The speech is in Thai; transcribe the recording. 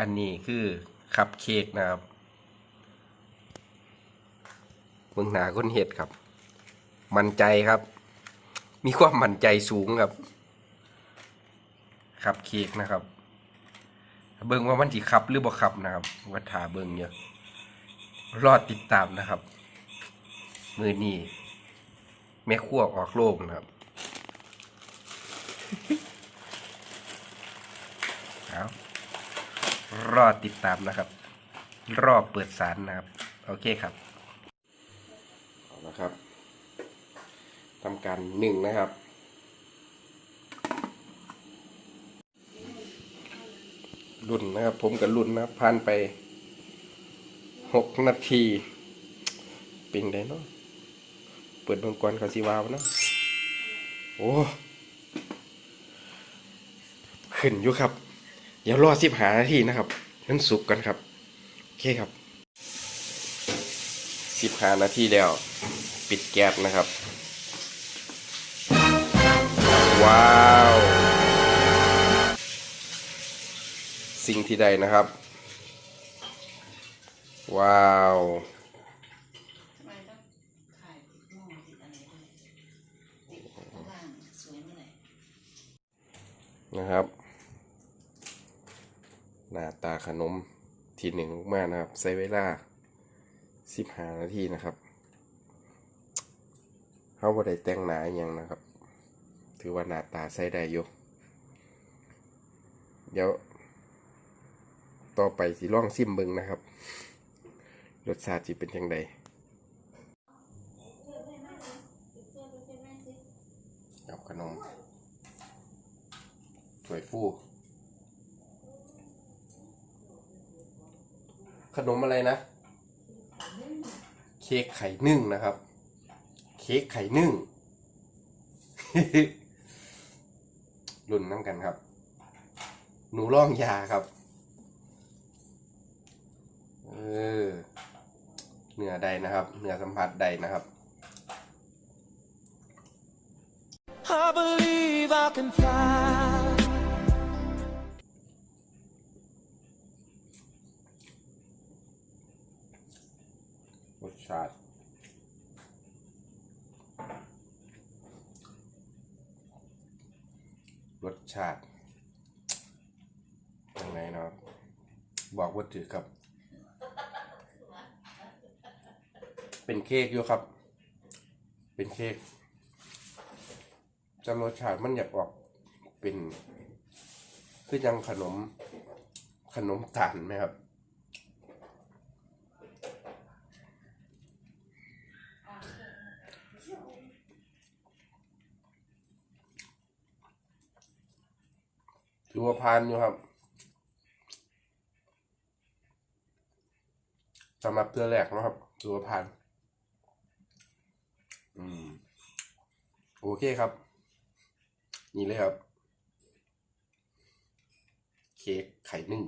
อันนี้คือคัพเค้กนะครับเบื้องหน้าคนเห็ดครับ มั่นใจครับ มีความมั่นใจสูงครับคัพเค้กนะครับ เบิ่งว่ามันสิคับหรือบ่คับนะครับว่าถาเบิ่งเยอะรอดติดตามนะครับ มือนี้แม่ขั้วออกโลกนะครับ เอา รอติดตามนะครับ รอบเปิดสารนะครับ โอเคครับเอาละครับทำการหนึ่งนะครับ รุ่นนะครับ ผมกับรุ่นนะครับผ่านไปหกนาทีป็นได้เนาะเปิดเบิ่งก่อนเขาสิวาวนะโอ้ ขึ้นอยู่ครับ เดี๋ยวรอสิบหานาทีนะครับนั้นสุกกันครับ โอเคครับสิบหานาทีแล้ว ปิดแก๊สนะครับ ว้าว สิ่งที่ใดนะครับ ว้าวทำไมต้องถ่ายหม้อติดอะไรด้วยติดข้างล่างสวยเมื่อไหร่นะครับ หน้าตาขนมทีหนึ่งมากนะครับใช้เวลาสิบห้านาทีนะครับเขาบ่ได้แต่งหนาอย่างนะครับ ถือว่าหน้าตาใช้ได้อยู่เดี๋ยว ต่อไปสิล่องซิมเบิงนะครับรสชาติจะเป็นยังไงกับขนมถ้วยฟู ขนมอะไรนะ เค้กไข่นึ่งนะครับ เค้กไข่นึ่งรุ่นน้ำกันครับ หนูร่องยาครับ เออเนื้อใดนะครับเนื้อสัมผัสใดนะครับ I believe I can fly. รสชาติรสชาติยังไงเนาะบอกว่าถือครับ เป็นเค้กอยู่ครับ เป็นเค้กจะรสชาติมันอยากออกเป็น คือยังขนมขนมตาลไหมครับ ตัวพันอยู่ครับสำหรับเตือแหลกนะครับ ตัวพันอืม โอเคครับ นี่เลยครับ เค้กไข่นึ่ง